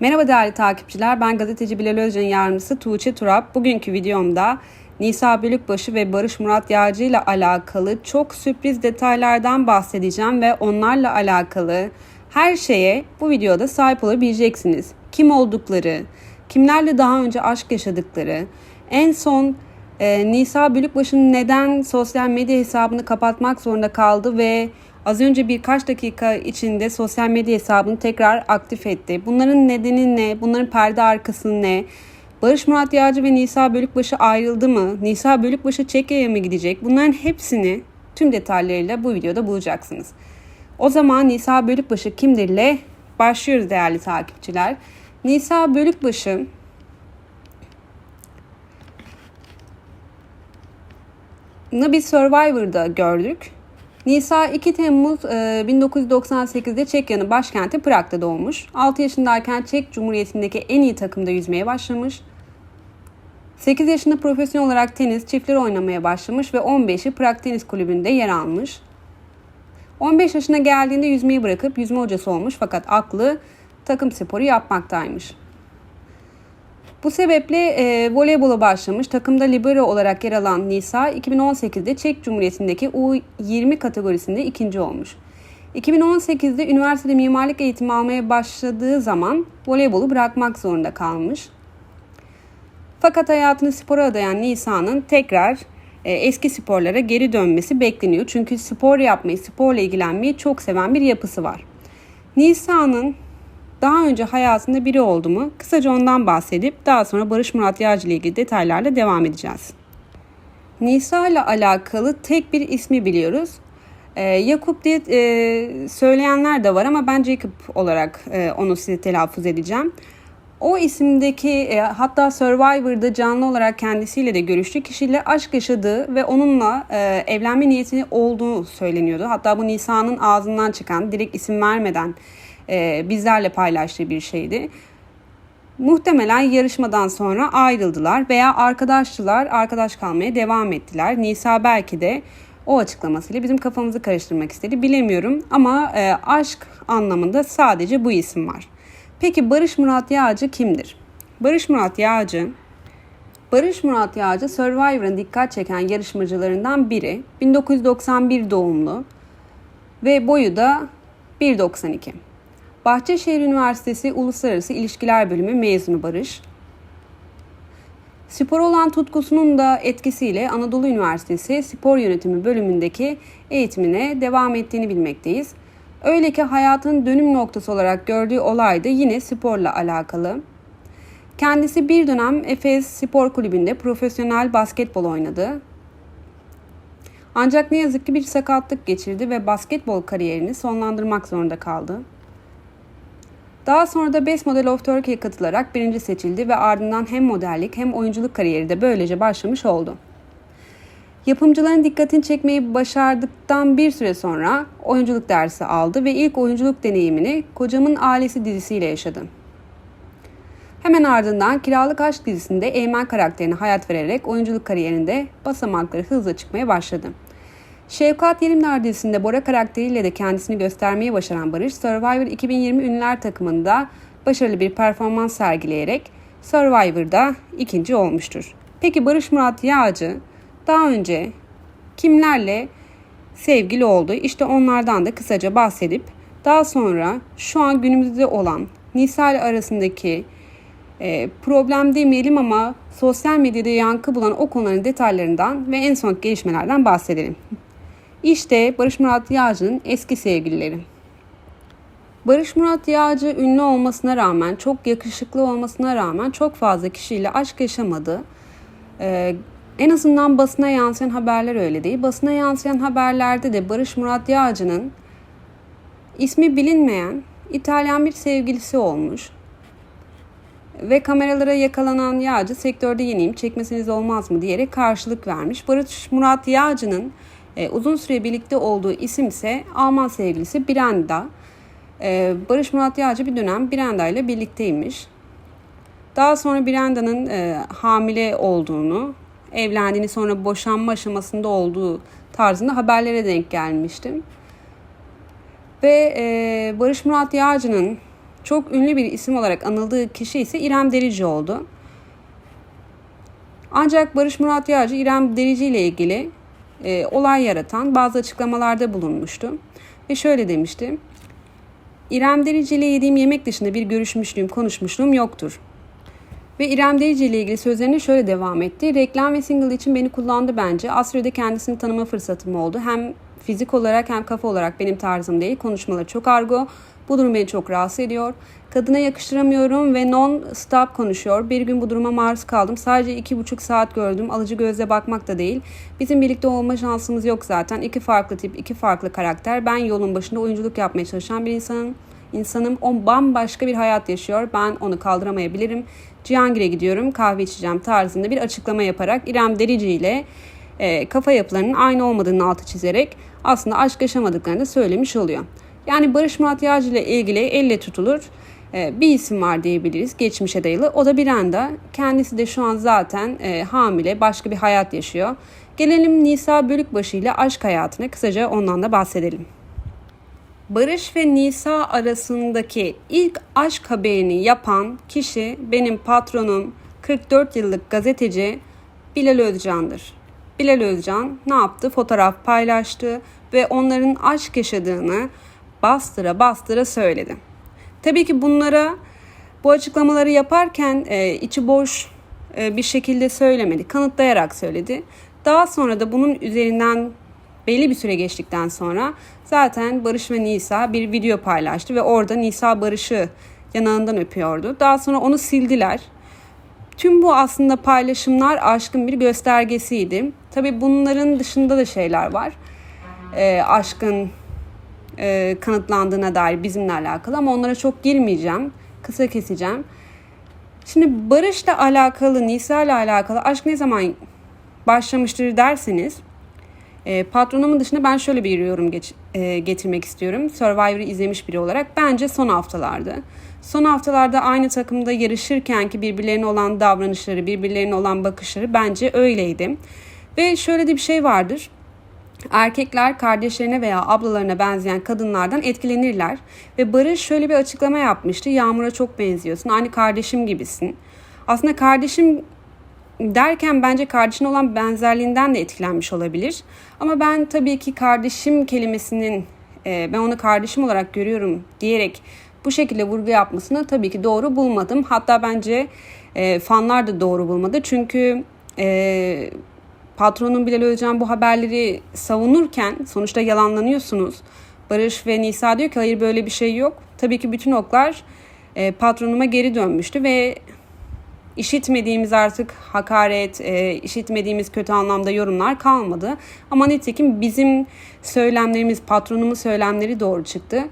Merhaba değerli takipçiler, ben gazeteci Bilal Özcan'ın yardımcısı Tuğçe Turap. Bugünkü videomda Nisa Bölükbaşı ve Barış Murat Yağcı ile alakalı çok sürpriz detaylardan bahsedeceğim ve onlarla alakalı her şeye bu videoda sahip olabileceksiniz. Kim oldukları, kimlerle daha önce aşk yaşadıkları, en son e, Nisa Bölükbaşı'nın neden sosyal medya hesabını kapatmak zorunda kaldı ve Az önce birkaç dakika içinde sosyal medya hesabını tekrar aktif etti. Bunların nedeni ne? Bunların perde arkası ne? Barış Murat Yağcı ve Nisa Bölükbaşı ayrıldı mı? Nisa Bölükbaşı Çekya'ya mı gidecek? Bunların hepsini tüm detaylarıyla bu videoda bulacaksınız. O zaman Nisa Bölükbaşı kimdir ile başlıyoruz değerli takipçiler. Nisa Bölükbaşı bir Survivor'da gördük. Nisa 2 Temmuz 1998'de e, Çekya'nın başkenti Prag'da doğmuş. 6 yaşındayken Çek Cumhuriyeti'ndeki en iyi takımda yüzmeye başlamış. 8 yaşında profesyonel olarak tenis, çiftler oynamaya başlamış ve 15'i Prag Tenis Kulübü'nde yer almış. 15 yaşına geldiğinde yüzmeyi bırakıp yüzme hocası olmuş fakat aklı takım sporu yapmaktaymış. Bu sebeple e, voleybola başlamış. Takımda libero olarak yer alan Nisa 2018'de Çek Cumhuriyeti'ndeki U20 kategorisinde ikinci olmuş. 2018'de üniversitede mimarlık eğitimi almaya başladığı zaman voleybolu bırakmak zorunda kalmış. Fakat hayatını spora adayan Nisa'nın tekrar e, eski sporlara geri dönmesi bekleniyor. Çünkü spor yapmayı, sporla ilgilenmeyi çok seven bir yapısı var. Nisa'nın daha önce hayatında biri oldu mu? Kısaca ondan bahsedip daha sonra Barış Murat Yağcı ile ilgili detaylarla devam edeceğiz. Nisa ile alakalı tek bir ismi biliyoruz. Ee, Yakup diye e, söyleyenler de var ama ben Jacob olarak e, onu size telaffuz edeceğim. O isimdeki e, hatta Survivor'da canlı olarak kendisiyle de görüştü kişiyle aşk yaşadığı ve onunla e, evlenme niyeti olduğu söyleniyordu. Hatta bu Nisa'nın ağzından çıkan direkt isim vermeden e, bizlerle paylaştığı bir şeydi. Muhtemelen yarışmadan sonra ayrıldılar veya arkadaştılar, arkadaş kalmaya devam ettiler. Nisa belki de o açıklamasıyla bizim kafamızı karıştırmak istedi. Bilemiyorum ama e, aşk anlamında sadece bu isim var. Peki Barış Murat Yağcı kimdir? Barış Murat Yağcı Barış Murat Yağcı Survivor'ın dikkat çeken yarışmacılarından biri. 1991 doğumlu ve boyu da 1.92. Bahçeşehir Üniversitesi Uluslararası İlişkiler Bölümü mezunu Barış. Spor olan tutkusunun da etkisiyle Anadolu Üniversitesi Spor Yönetimi bölümündeki eğitimine devam ettiğini bilmekteyiz. Öyle ki hayatın dönüm noktası olarak gördüğü olay da yine sporla alakalı. Kendisi bir dönem Efes Spor Kulübü'nde profesyonel basketbol oynadı. Ancak ne yazık ki bir sakatlık geçirdi ve basketbol kariyerini sonlandırmak zorunda kaldı. Daha sonra da Best Model of Turkey'e katılarak birinci seçildi ve ardından hem modellik hem oyunculuk kariyeri de böylece başlamış oldu. Yapımcıların dikkatini çekmeyi başardıktan bir süre sonra oyunculuk dersi aldı ve ilk oyunculuk deneyimini Kocamın Ailesi dizisiyle yaşadı. Hemen ardından Kiralık Aşk dizisinde Eymen karakterine hayat vererek oyunculuk kariyerinde basamakları hızla çıkmaya başladı. Şevkat Yerimdar dizisinde Bora karakteriyle de kendisini göstermeyi başaran Barış, Survivor 2020 ünlüler takımında başarılı bir performans sergileyerek Survivor'da ikinci olmuştur. Peki Barış Murat Yağcı daha önce kimlerle sevgili oldu? İşte onlardan da kısaca bahsedip daha sonra şu an günümüzde olan Nisa ile arasındaki e, problem demeyelim ama sosyal medyada yankı bulan o konuların detaylarından ve en son gelişmelerden bahsedelim. İşte Barış Murat Yağcı'nın eski sevgilileri. Barış Murat Yağcı ünlü olmasına rağmen, çok yakışıklı olmasına rağmen çok fazla kişiyle aşk yaşamadı. Ee, en azından basına yansıyan haberler öyle değil. Basına yansıyan haberlerde de Barış Murat Yağcı'nın ismi bilinmeyen İtalyan bir sevgilisi olmuş. Ve kameralara yakalanan Yağcı sektörde yeniyim çekmesiniz olmaz mı diyerek karşılık vermiş. Barış Murat Yağcı'nın e, uzun süre birlikte olduğu isim ise Alman sevgilisi Brenda. E, Barış Murat Yağcı bir dönem Brenda ile birlikteymiş. Daha sonra Brenda'nın e, hamile olduğunu, evlendiğini sonra boşanma aşamasında olduğu tarzında haberlere denk gelmiştim. Ve e, Barış Murat Yağcı'nın Çok ünlü bir isim olarak anıldığı kişi ise İrem Derici oldu. Ancak Barış Murat Yağcı İrem Derici ile ilgili e, olay yaratan bazı açıklamalarda bulunmuştu. Ve şöyle demişti. İrem Derici ile yediğim yemek dışında bir görüşmüşlüğüm, konuşmuşluğum yoktur. Ve İrem Derici ile ilgili sözlerine şöyle devam etti. Reklam ve single için beni kullandı bence. Az sürede kendisini tanıma fırsatım oldu. Hem fizik olarak hem kafa olarak benim tarzım değil. Konuşmaları çok argo. Bu durum beni çok rahatsız ediyor. Kadına yakıştıramıyorum ve non-stop konuşuyor. Bir gün bu duruma maruz kaldım. Sadece iki buçuk saat gördüm. Alıcı gözle bakmak da değil. Bizim birlikte olma şansımız yok zaten. İki farklı tip, iki farklı karakter. Ben yolun başında oyunculuk yapmaya çalışan bir insanım. İnsanım o bambaşka bir hayat yaşıyor. Ben onu kaldıramayabilirim. Cihangir'e gidiyorum kahve içeceğim tarzında bir açıklama yaparak İrem Derici ile e, kafa yapılarının aynı olmadığını altı çizerek aslında aşk yaşamadıklarını söylemiş oluyor. Yani Barış Murat Yağcı ile ilgili elle tutulur e, bir isim var diyebiliriz geçmişe dayalı. O da Biranda. Kendisi de şu an zaten e, hamile başka bir hayat yaşıyor. Gelelim Nisa Bölükbaşı ile aşk hayatına kısaca ondan da bahsedelim. Barış ve Nisa arasındaki ilk aşk haberini yapan kişi benim patronum 44 yıllık gazeteci Bilal Özcan'dır. Bilal Özcan ne yaptı? Fotoğraf paylaştı ve onların aşk yaşadığını bastıra bastıra söyledi. Tabii ki bunlara bu açıklamaları yaparken e, içi boş e, bir şekilde söylemedi. Kanıtlayarak söyledi. Daha sonra da bunun üzerinden belli bir süre geçtikten sonra zaten Barış ve Nisa bir video paylaştı ve orada Nisa Barış'ı yanağından öpüyordu. Daha sonra onu sildiler. Tüm bu aslında paylaşımlar aşkın bir göstergesiydi. Tabii bunların dışında da şeyler var. E, aşkın e, kanıtlandığına dair bizimle alakalı ama onlara çok girmeyeceğim. Kısa keseceğim. Şimdi Barış'la alakalı, Nisa ile alakalı aşk ne zaman başlamıştır derseniz e, patronumun dışında ben şöyle bir yorum geç, e, getirmek istiyorum. Survivor'ı izlemiş biri olarak. Bence son haftalardı. Son haftalarda aynı takımda yarışırken ki birbirlerine olan davranışları, birbirlerine olan bakışları bence öyleydi. Ve şöyle de bir şey vardır. Erkekler kardeşlerine veya ablalarına benzeyen kadınlardan etkilenirler. Ve Barış şöyle bir açıklama yapmıştı. Yağmur'a çok benziyorsun. Aynı kardeşim gibisin. Aslında kardeşim derken bence kardeşine olan benzerliğinden de etkilenmiş olabilir. Ama ben tabii ki kardeşim kelimesinin e, ben onu kardeşim olarak görüyorum diyerek bu şekilde vurgu yapmasını tabii ki doğru bulmadım. Hatta bence e, fanlar da doğru bulmadı. Çünkü e, patronun Bilal Özcan bu haberleri savunurken sonuçta yalanlanıyorsunuz. Barış ve Nisa diyor ki hayır böyle bir şey yok. Tabii ki bütün oklar e, patronuma geri dönmüştü ve işitmediğimiz artık hakaret, e, işitmediğimiz kötü anlamda yorumlar kalmadı. Ama nitekim bizim söylemlerimiz, patronumun söylemleri doğru çıktı.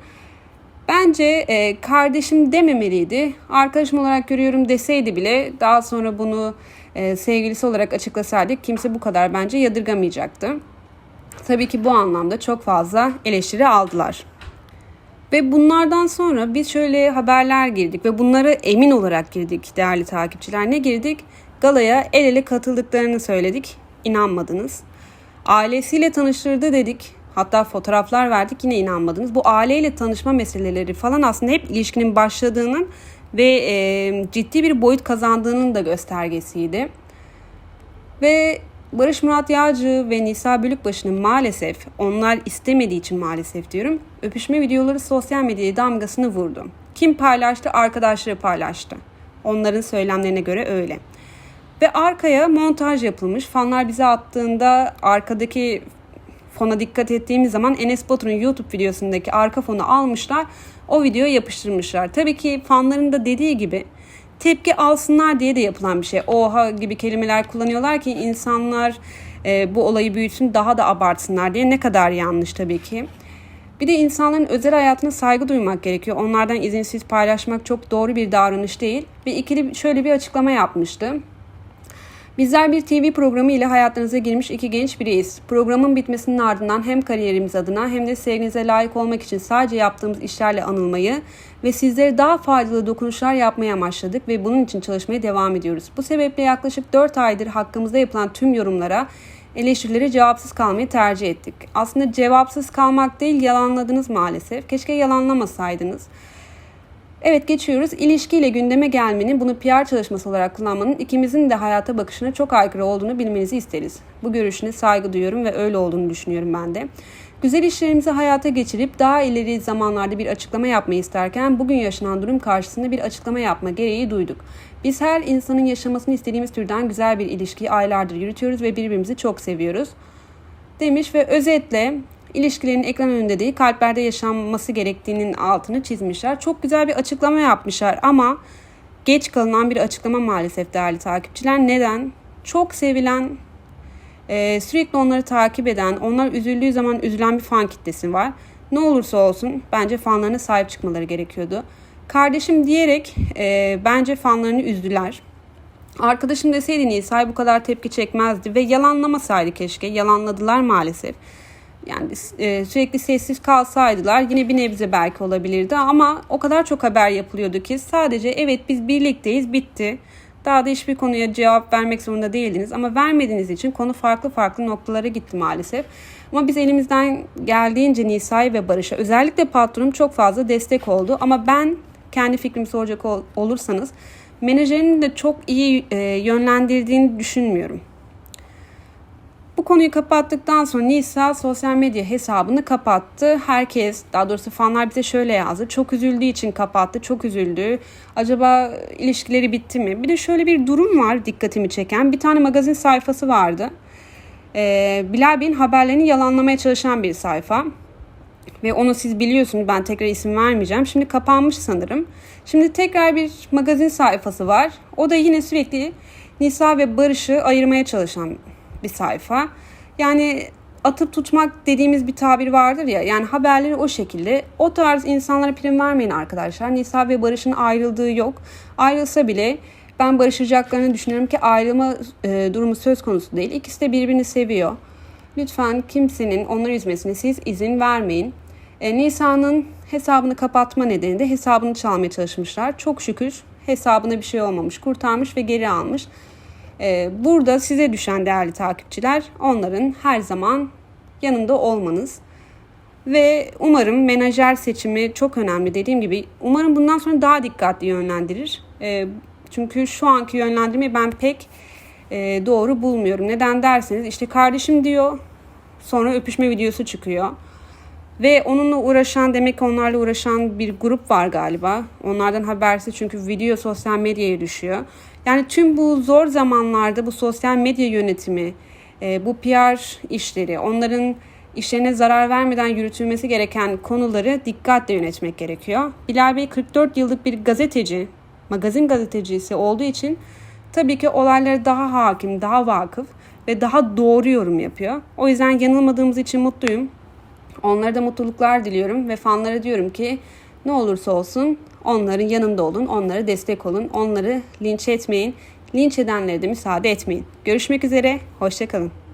Bence e, kardeşim dememeliydi. Arkadaşım olarak görüyorum deseydi bile daha sonra bunu e, sevgilisi olarak açıklasaydık kimse bu kadar bence yadırgamayacaktı. Tabii ki bu anlamda çok fazla eleştiri aldılar. Ve bunlardan sonra biz şöyle haberler girdik ve bunları emin olarak girdik değerli takipçiler. Ne girdik? Galaya el ele katıldıklarını söyledik. İnanmadınız. Ailesiyle tanıştırdı dedik. Hatta fotoğraflar verdik yine inanmadınız. Bu aileyle tanışma meseleleri falan aslında hep ilişkinin başladığının ve e, ciddi bir boyut kazandığının da göstergesiydi. Ve Barış Murat Yağcı ve Nisa Bölükbaşı'nın maalesef onlar istemediği için maalesef diyorum öpüşme videoları sosyal medyaya damgasını vurdu. Kim paylaştı? Arkadaşları paylaştı. Onların söylemlerine göre öyle. Ve arkaya montaj yapılmış. Fanlar bize attığında arkadaki fona dikkat ettiğimiz zaman Enes Batur'un YouTube videosundaki arka fonu almışlar. O videoya yapıştırmışlar. Tabii ki fanların da dediği gibi tepki alsınlar diye de yapılan bir şey. Oha gibi kelimeler kullanıyorlar ki insanlar e, bu olayı büyütsün daha da abartsınlar diye ne kadar yanlış tabii ki. Bir de insanların özel hayatına saygı duymak gerekiyor. Onlardan izinsiz paylaşmak çok doğru bir davranış değil. Ve ikili şöyle bir açıklama yapmıştı. Bizler bir TV programı ile hayatlarınıza girmiş iki genç biriyiz. Programın bitmesinin ardından hem kariyerimiz adına hem de sevginize layık olmak için sadece yaptığımız işlerle anılmayı ve sizlere daha faydalı dokunuşlar yapmaya amaçladık ve bunun için çalışmaya devam ediyoruz. Bu sebeple yaklaşık 4 aydır hakkımızda yapılan tüm yorumlara eleştirilere cevapsız kalmayı tercih ettik. Aslında cevapsız kalmak değil yalanladınız maalesef. Keşke yalanlamasaydınız. Evet geçiyoruz. İlişkiyle gündeme gelmenin, bunu PR çalışması olarak kullanmanın ikimizin de hayata bakışına çok aykırı olduğunu bilmenizi isteriz. Bu görüşüne saygı duyuyorum ve öyle olduğunu düşünüyorum ben de. Güzel işlerimizi hayata geçirip daha ileri zamanlarda bir açıklama yapmayı isterken bugün yaşanan durum karşısında bir açıklama yapma gereği duyduk. Biz her insanın yaşamasını istediğimiz türden güzel bir ilişkiyi aylardır yürütüyoruz ve birbirimizi çok seviyoruz. Demiş ve özetle ilişkilerin ekran önünde değil kalplerde yaşanması gerektiğinin altını çizmişler. Çok güzel bir açıklama yapmışlar ama geç kalınan bir açıklama maalesef değerli takipçiler. Neden? Çok sevilen, e, sürekli onları takip eden, onlar üzüldüğü zaman üzülen bir fan kitlesi var. Ne olursa olsun bence fanlarına sahip çıkmaları gerekiyordu. Kardeşim diyerek e, bence fanlarını üzdüler. Arkadaşım deseydi Nisa'yı bu kadar tepki çekmezdi ve yalanlamasaydı keşke. Yalanladılar maalesef. Yani e, sürekli sessiz kalsaydılar yine bir nebze belki olabilirdi ama o kadar çok haber yapılıyordu ki sadece evet biz birlikteyiz bitti. Daha da hiçbir konuya cevap vermek zorunda değildiniz ama vermediğiniz için konu farklı farklı noktalara gitti maalesef. Ama biz elimizden geldiğince Nisa'yı ve Barış'a özellikle patronum çok fazla destek oldu ama ben kendi fikrimi soracak ol, olursanız menajerinin de çok iyi e, yönlendirdiğini düşünmüyorum. Konuyu kapattıktan sonra Nisa sosyal medya hesabını kapattı. Herkes, daha doğrusu fanlar bize şöyle yazdı. Çok üzüldüğü için kapattı, çok üzüldü. Acaba ilişkileri bitti mi? Bir de şöyle bir durum var dikkatimi çeken. Bir tane magazin sayfası vardı. Ee, Bilal Bey'in haberlerini yalanlamaya çalışan bir sayfa. Ve onu siz biliyorsunuz ben tekrar isim vermeyeceğim. Şimdi kapanmış sanırım. Şimdi tekrar bir magazin sayfası var. O da yine sürekli Nisa ve Barış'ı ayırmaya çalışan bir sayfa. Yani atıp tutmak dediğimiz bir tabir vardır ya. Yani haberleri o şekilde. O tarz insanlara prim vermeyin arkadaşlar. Nisa ve Barış'ın ayrıldığı yok. Ayrılsa bile ben barışacaklarını düşünüyorum ki ayrılma e, durumu söz konusu değil. İkisi de birbirini seviyor. Lütfen kimsenin onları üzmesine siz izin vermeyin. E, Nisa'nın hesabını kapatma nedeni de hesabını çalmaya çalışmışlar. Çok şükür hesabına bir şey olmamış. Kurtarmış ve geri almış. E, burada size düşen değerli takipçiler onların her zaman yanında olmanız. Ve umarım menajer seçimi çok önemli dediğim gibi. Umarım bundan sonra daha dikkatli yönlendirir. E, çünkü şu anki yönlendirmeyi ben pek e, doğru bulmuyorum. Neden derseniz işte kardeşim diyor sonra öpüşme videosu çıkıyor. Ve onunla uğraşan demek ki onlarla uğraşan bir grup var galiba. Onlardan habersiz çünkü video sosyal medyaya düşüyor. Yani tüm bu zor zamanlarda bu sosyal medya yönetimi, e, bu PR işleri, onların işlerine zarar vermeden yürütülmesi gereken konuları dikkatle yönetmek gerekiyor. Bilal Bey 44 yıllık bir gazeteci, magazin gazetecisi olduğu için tabii ki olaylara daha hakim, daha vakıf ve daha doğru yorum yapıyor. O yüzden yanılmadığımız için mutluyum. Onlara da mutluluklar diliyorum ve fanlara diyorum ki ne olursa olsun onların yanında olun, onlara destek olun, onları linç etmeyin. Linç edenlere de müsaade etmeyin. Görüşmek üzere, hoşçakalın.